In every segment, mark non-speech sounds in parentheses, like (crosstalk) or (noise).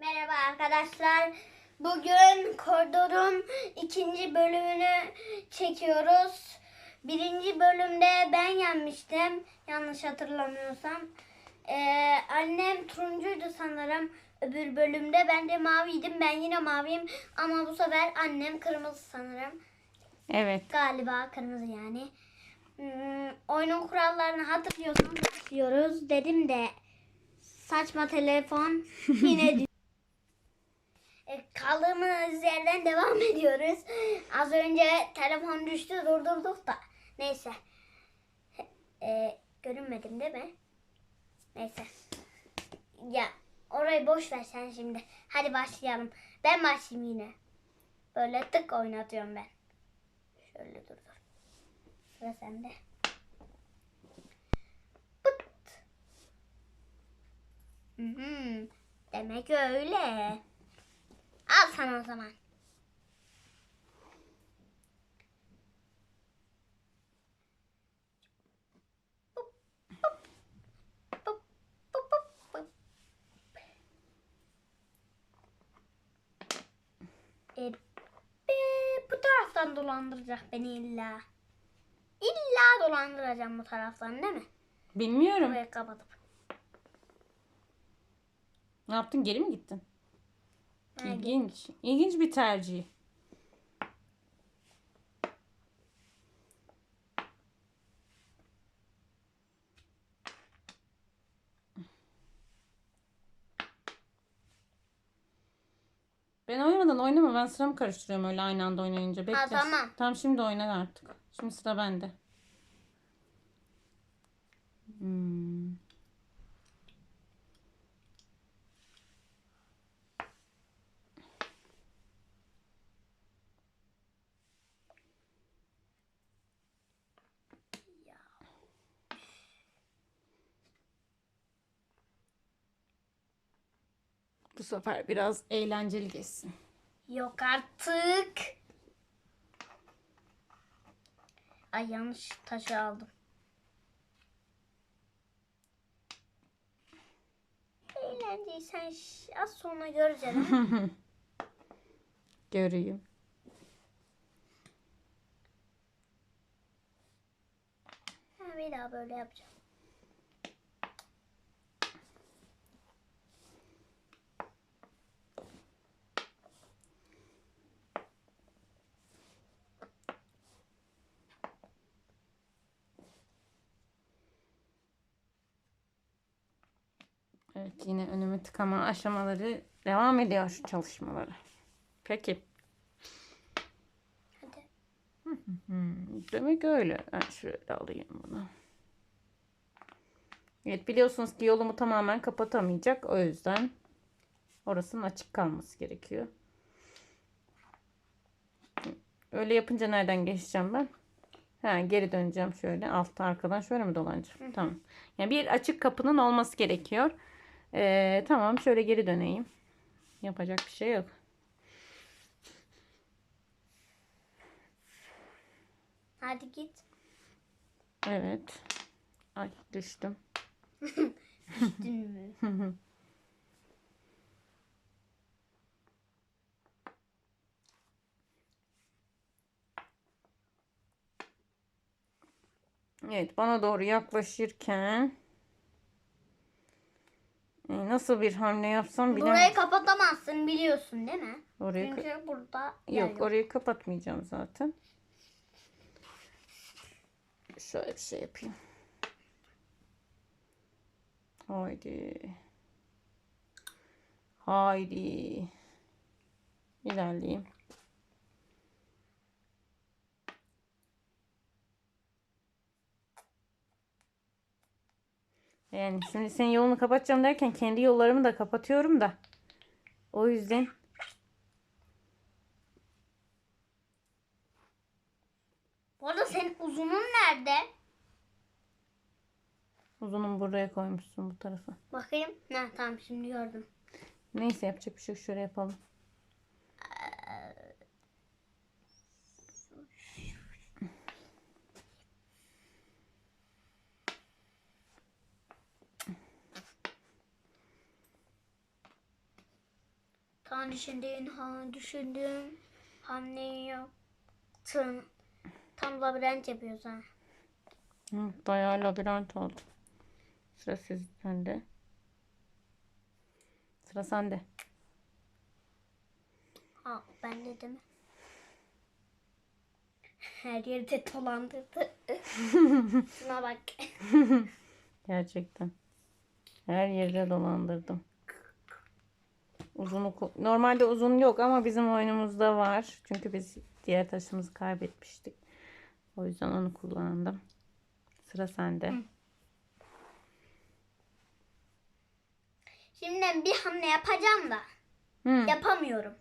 Merhaba arkadaşlar. Bugün koridorun ikinci bölümünü çekiyoruz. Birinci bölümde ben yenmiştim. Yanlış hatırlamıyorsam. Ee, annem turuncuydu sanırım. Öbür bölümde ben de maviydim. Ben yine maviyim. Ama bu sefer annem kırmızı sanırım. Evet. Galiba kırmızı yani. Hmm, oyunun kurallarını hatırlıyorsunuz. Başlıyoruz. Dedim de saçma telefon yine (laughs) Kaldığımız yerden devam (laughs) ediyoruz. Az önce telefon düştü durdurduk da. Neyse. E, görünmedim değil mi? Neyse. Ya orayı boş ver sen şimdi. Hadi başlayalım. Ben başlayayım yine. Böyle tık oynatıyorum ben. Şöyle dur dur. Sıra sende. Pıt. Hı hı. Demek öyle. Al sana o zaman. E, bu taraftan dolandıracak beni illa. İlla dolandıracağım bu taraftan değil mi? Bilmiyorum. Burayı kapatıp. Ne yaptın? Geri mi gittin? Ha, İlginç. İlginç bir tercih. Ben oynamadan oynama. Ben sıramı karıştırıyorum öyle aynı anda oynayınca. Bekle. tamam. Tamam şimdi oyna artık. Şimdi sıra bende. Hmm. Bu sefer biraz eğlenceli geçsin. Yok artık. Ay yanlış taşı aldım. Eğlenceyi sen ş- az sonra göreceğim. (laughs) Göreyim. ha, bir daha böyle yapacağım. Evet yine önüme tıkama aşamaları devam ediyor çalışmaları. Peki. Hadi. Demek öyle. Ben şöyle alayım bunu. Evet biliyorsunuz ki yolumu tamamen kapatamayacak. O yüzden orasının açık kalması gerekiyor. Öyle yapınca nereden geçeceğim ben? Ha, geri döneceğim şöyle. Altta arkadan şöyle mi dolanacağım? Tamam. Yani bir açık kapının olması gerekiyor. Ee, tamam şöyle geri döneyim. Yapacak bir şey yok. Hadi git. Evet. Ay düştüm. (laughs) Düştün mü? Evet bana doğru yaklaşırken nasıl bir hamle yapsam bilemem. Burayı kapatamazsın biliyorsun değil mi? Orayı Çünkü burada yer yok orayı kapatmayacağım zaten. Şöyle bir şey yapayım. Haydi. Haydi. İlerleyeyim. Yani şimdi senin yolunu kapatacağım derken kendi yollarımı da kapatıyorum da. O yüzden Bu arada senin uzunun nerede? uzunum buraya koymuşsun bu tarafa. Bakayım. Ha, tamam şimdi gördüm. Neyse yapacak bir şey yok. Şöyle yapalım. Tam düşündüğün han düşündüğün hamleyi yaptın. Tam labirent yapıyoruz ha. Hı, bayağı labirent oldu. Sıra siz sende. Sıra sende. Aa, ben de değil mi? Her yerde dolandırdı. (laughs) Şuna bak. Gerçekten. Her yerde dolandırdım. Uzun oku- Normalde uzun yok ama bizim oyunumuzda var. Çünkü biz diğer taşımızı kaybetmiştik. O yüzden onu kullandım. Sıra sende. Şimdi bir hamle yapacağım da Hı. yapamıyorum.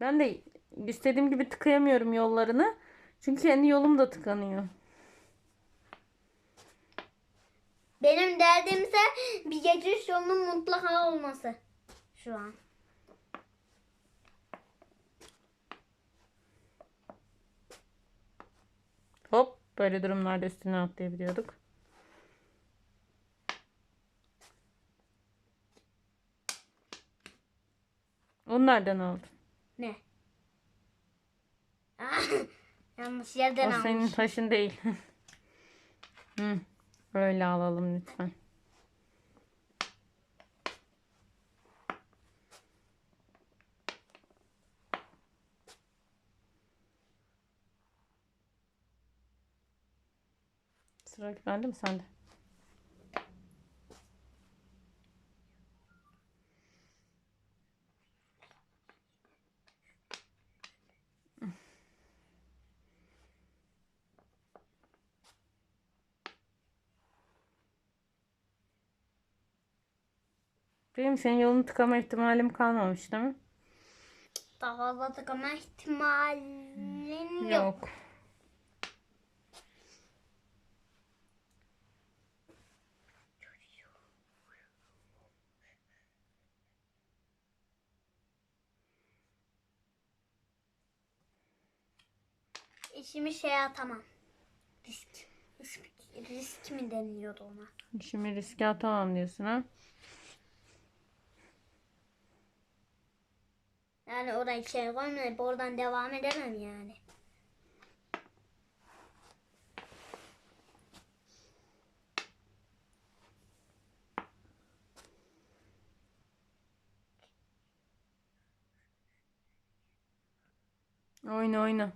Ben de istediğim gibi tıkayamıyorum yollarını. Çünkü kendi yolum da tıkanıyor. Benim derdimse bir geçiş yolunun mutlaka olması. Şu an. Hop böyle durumlarda üstüne atlayabiliyorduk. Onu nereden aldın? Ne? Ah, Yanlış yerden O almış. senin taşın değil. (laughs) Hı, öyle alalım lütfen. Sıra bende mi sende? Benim senin yolunu tıkama ihtimalim kalmamış değil mi? Daha fazla tıkama ihtimalin yok. Yok. İşimi şeye atamam. Risk. Risk, risk mi deniliyordu ona? Şimdi riske atamam diyorsun ha? Yani oraya şey koymayıp oradan devam edemem yani. Oyna oyna.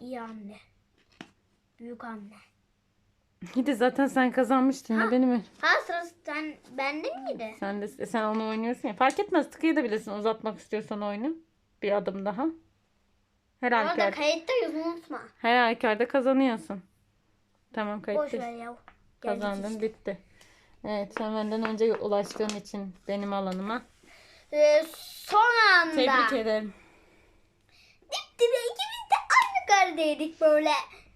İyi anne. Büyük anne. İyi de zaten sen kazanmıştın ya benim. Ha sırası sen bende miydi? Sen de sen onu oynuyorsun ya. Fark etmez tıkayabilirsin uzatmak istiyorsan oyunu. Bir adım daha. Her Orada halükarda, kayıttayız unutma. her halükarda kazanıyorsun. Tamam Boş kayıttayız. ver ya. Geldik Kazandın işte. bitti. Evet sen benden önce ulaştığın için benim alanıma. Ee, son anda. Tebrik ederim. Dip dibe ikimiz de aynı kardeydik böyle.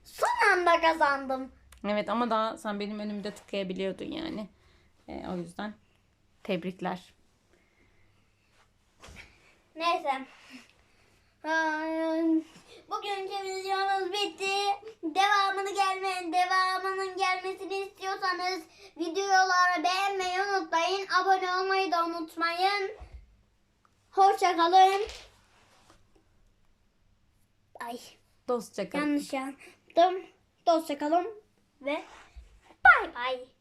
Son anda kazandım. Evet ama daha sen benim önümde tıkayabiliyordun yani. Ee, o yüzden tebrikler. Neyse. Ay, Bugünkü videomuz bitti. Devamını gelme, devamının gelmesini istiyorsanız videoları beğenmeyi unutmayın. Abone olmayı da unutmayın. Hoşça kalın. Ay Dostça kalın. yanlış yaptım. Hoşça kalın ve bay bay.